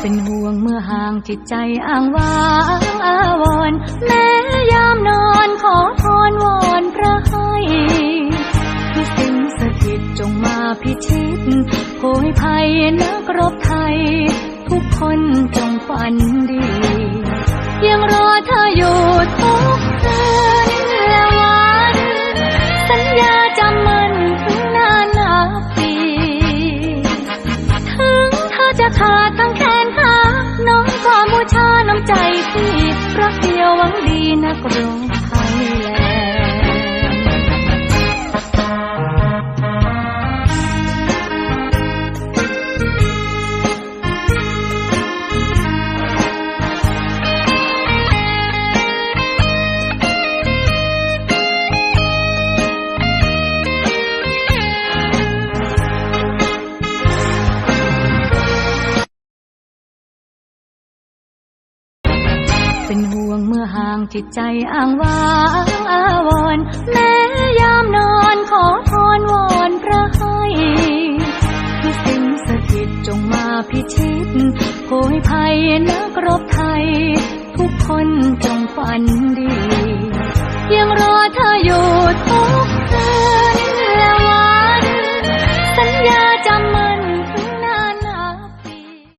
เป็นห่วงเมื่อห่างจิตใจอ้างว้างอาวรแม้ยามนอนขอพรวอนพระให้ที่สิ่งสถิตจงมาพิชิตโผยภัยนักรบไทย ทุกคนจงฝันดี ยังรอเธออยู่ทุกคืนและวัน สัญญาจำมันถึงนานนับปี ถึงเธอจะขาดทั้ง วังดีนักรงไทย เป็นห่วงเมื่อห่างจิตใจอ้างว้างอาวรแม้ยามนอนขอพรวอนพระให้ที่สิ่งสถิตจงมาพิชิตโผยภัยนักรบไทย ทุกคนจงฝันดี ยังรอเธออยู่ทุก